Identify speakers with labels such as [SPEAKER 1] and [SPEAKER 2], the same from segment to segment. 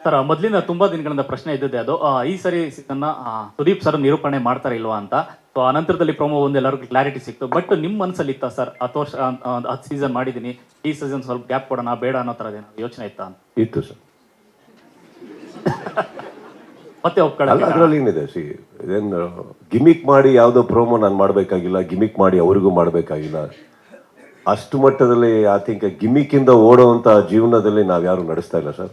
[SPEAKER 1] Sir ಮೊದಲಿಂದ ತುಂಬಾ ದಿನಗಳಿಂದ ಪ್ರಶ್ನೆ ಇದ್ದದ್ದೇ ಅದು. ಆ, ಈ ಸರಿ ಸಿಕ್ಕನ್ನ ಸುದೀಪ್ ಸರ್ ನಿರೂಪಣೆ ಮಾಡ್ತಾರೆ ಇಲ್ವಾ ಅಂತ. ಸೊ ನಂತರದಲ್ಲಿ ಪ್ರೊಮೋ ಒಂದು ಎಲ್ಲರಿಗೂ ಕ್ಲಾರಿಟಿ ಸಿಕ್ತು. ಬಟ್ ನಿಮ್ಮ ಮನಸ್ಸಲ್ಲಿ ಇತ್ತಾ ಸರ್? ಹತ್ತು ವರ್ಷ ಹತ್ತು ಸೀಸನ್ ಮಾಡಿದ್ದೀನಿ ಈ ಸೀಸನ್ ಸ್ವಲ್ಪ ಗ್ಯಾಪ್ ಕೊಡೋಣ ಬೇಡ ಅನ್ನೋ ಥರದ ಯೋಚನೆ ಇತ್ತಾ ಅಂತ?
[SPEAKER 2] ಇತ್ತು ಸರ್.
[SPEAKER 1] ಮತ್ತೆ
[SPEAKER 2] ಅಲ್ಲ ಅದರಲ್ಲಿ ಏನಿದೆ? ಸಿ ಇದೇನು ಗಿಮಿಕ್ ಮಾಡಿ ಯಾವುದೋ ಪ್ರೋಮೋ ನಾನು ಮಾಡಬೇಕಾಗಿಲ್ಲ ಗಿಮಿಕ್ ಮಾಡಿ ಅವ್ರಿಗೂ ಮಾಡಬೇಕಾಗಿಲ್ಲ. ಅಷ್ಟು ಮಟ್ಟದಲ್ಲಿ ಐ ಥಿಂಕ್ ಇಂದ ಓಡೋವಂಥ ಜೀವನದಲ್ಲಿ ನಾವು ಯಾರು ನಡೆಸ್ತಾ ಇಲ್ಲ ಸರ್.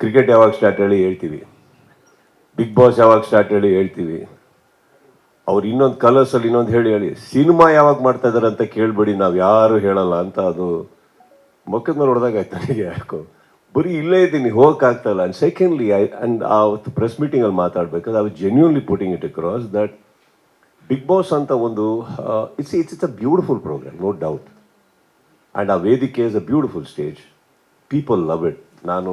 [SPEAKER 2] ಕ್ರಿಕೆಟ್ ಯಾವಾಗ ಸ್ಟಾರ್ಟ್ ಹೇಳಿ ಹೇಳ್ತೀವಿ. ಬಿಗ್ ಬಾಸ್ ಯಾವಾಗ ಸ್ಟಾರ್ಟ್ ಹೇಳಿ ಹೇಳ್ತೀವಿ. ಅವ್ರು ಇನ್ನೊಂದು ಕಲರ್ಸಲ್ಲಿ ಇನ್ನೊಂದು ಹೇಳಿ ಹೇಳಿ. ಸಿನಿಮಾ ಯಾವಾಗ ಮಾಡ್ತಾ ಇದಾರೆ ಅಂತ ಕೇಳಬೇಡಿ, ನಾವು ಯಾರು ಹೇಳಲ್ಲ ಅಂತ ಅದು ಮುಖದ ಮೇಲೆ ಹೊಡೆದಾಗ ಆಯ್ತು ನನಗೆ ಯಾಕೋ. ಬರೀ ಇಲ್ಲೇ ಇದ್ದೀನಿ ಹೋಗಕ್ಕಾಗ್ತಾ ಇಲ್ಲ. ಆ್ಯಂಡ್ ಸೆಕೆಂಡ್ಲಿ ಐ ಆ್ಯಂಡ್ ಆವತ್ತು ಪ್ರೆಸ್ ಮೀಟಿಂಗಲ್ಲಿ ಮಾತಾಡ್ಬೇಕಾದ್ರೆ I genuinely putting it across that Bigg Boss ಅಂತ ಒಂದು it's it's it's a beautiful programme no doubt and ಆ ವೇದಿಕೆ is a beautiful stage people love it ನಾನು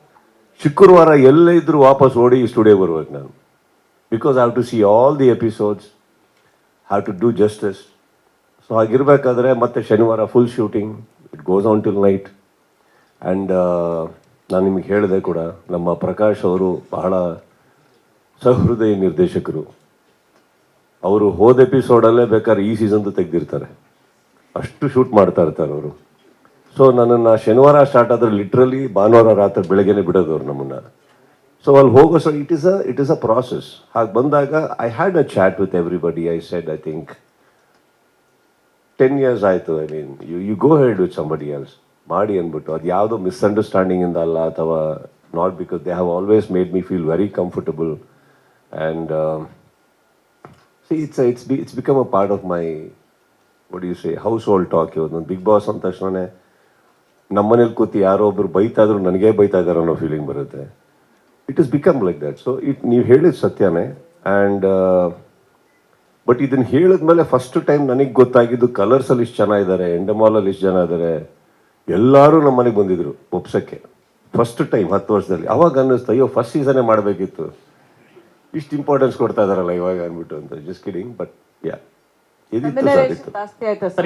[SPEAKER 2] ಶುಕ್ರವಾರ ಎಲ್ಲೇ ಇದ್ದರೂ ವಾಪಸ್ ಓಡಿ ಸ್ಟುಡಿಯೋ ಬರ್ಬೇಕು ನಾನು. Because have to see all the episodes have to do justice so ಹಾಗಿರ್ಬೇಕಾದ್ರೆ ಮತ್ತೆ ಶನಿವಾರ full shooting it goes on till night and ನಾನು ನಿಮಗೆ ಹೇಳಿದೆ ಕೂಡ, ನಮ್ಮ ಪ್ರಕಾಶ್ ಅವರು ಬಹಳ ಸಹೃದಯ ನಿರ್ದೇಶಕರು. ಅವರು ಹೋದ ಎಪಿಸೋಡಲ್ಲೇ ಬೇಕಾದ್ರೆ ಈ ಸೀಸನ್ದು ತೆಗೆದಿರ್ತಾರೆ. ಅಷ್ಟು ಶೂಟ್ ಮಾಡ್ತಾ ಇರ್ತಾರೆ ಅವರು. ಸೊ ನನ್ನನ್ನು ಶನಿವಾರ ಸ್ಟಾರ್ಟ್ ಆದರೆ ಲಿಟ್ರಲಿ ಭಾನುವಾರ ರಾತ್ರಿ ಬೆಳಗ್ಗೆನೆ ಬಿಡೋದು ಅವ್ರು ನಮ್ಮನ್ನು. ಸೊ ಅಲ್ಲಿ ಹೋಗೋ so it is a it is a process ಹಾಗೆ ಬಂದಾಗ I had a chat with everybody I said I think ten years ಆಯಿತು. I mean you you go head with somebody else ಮಾಡಿ ಅಂದ್ಬಿಟ್ಟು. ಅದು ಯಾವುದೋ ಮಿಸ್ಅಂಡರ್ಸ್ಟ್ಯಾಂಡಿಂಗಿಂದ ಅಲ್ಲ ಅಥವಾ not because they have always made me feel very comfortable and it's it's be it's become a part of my you say household talk ಇವತ್ತು Bigg boss ಅಂದ ತಕ್ಷಣ ನಮ್ಮನೇಲಿ ಕೂತಿ ಯಾರೋ ಒಬ್ರು ಬೈತಾದ್ರು ನನಗೆ ಬೈತಾ ಇದಾರೆ ಅನ್ನೋ ಫೀಲಿಂಗ್ ಬರುತ್ತೆ. It is become like that so it ನೀವು ಹೇಳಿದ ಸತ್ಯನೇ. ಆ್ಯಂಡ್ ಬಟ್ ಇದನ್ನ ಹೇಳಿದ್ಮೇಲೆ ಫಸ್ಟ್ ಟೈಮ್ ನನಗೆ ಗೊತ್ತಾಗಿದ್ದು ಕಲರ್ಸಲ್ಲಿ ಇಷ್ಟು ಜನ ಇದ್ದಾರೆ ಎಂಡಮಾಲಲ್ಲಿ ಇಷ್ಟು ಜನ ಇದ್ದಾರೆ ಎಲ್ಲರೂ ನಮ್ಮ ಮನೆಗೆ ಬಂದಿದ್ರು ಒಪ್ಸಕ್ಕೆ. ಫಸ್ಟ್ ಟೈಮ್ ಹತ್ತು ವರ್ಷದಲ್ಲಿ. ಅವಾಗ ಅನ್ನಿಸ್ತು ಅಯ್ಯೋ ಫಸ್ಟ್ ಸೀಸನೇ ಮಾಡಬೇಕಿತ್ತು. ಇಷ್ಟು ಇಂಪಾರ್ಟೆನ್ಸ್ ಕೊಡ್ತಾ ಇದಾರಲ್ಲ ಇವಾಗ ಅಂದ್ಬಿಟ್ಟು ಅಂತ. Just kidding but yeah ಇದಿತ್ತು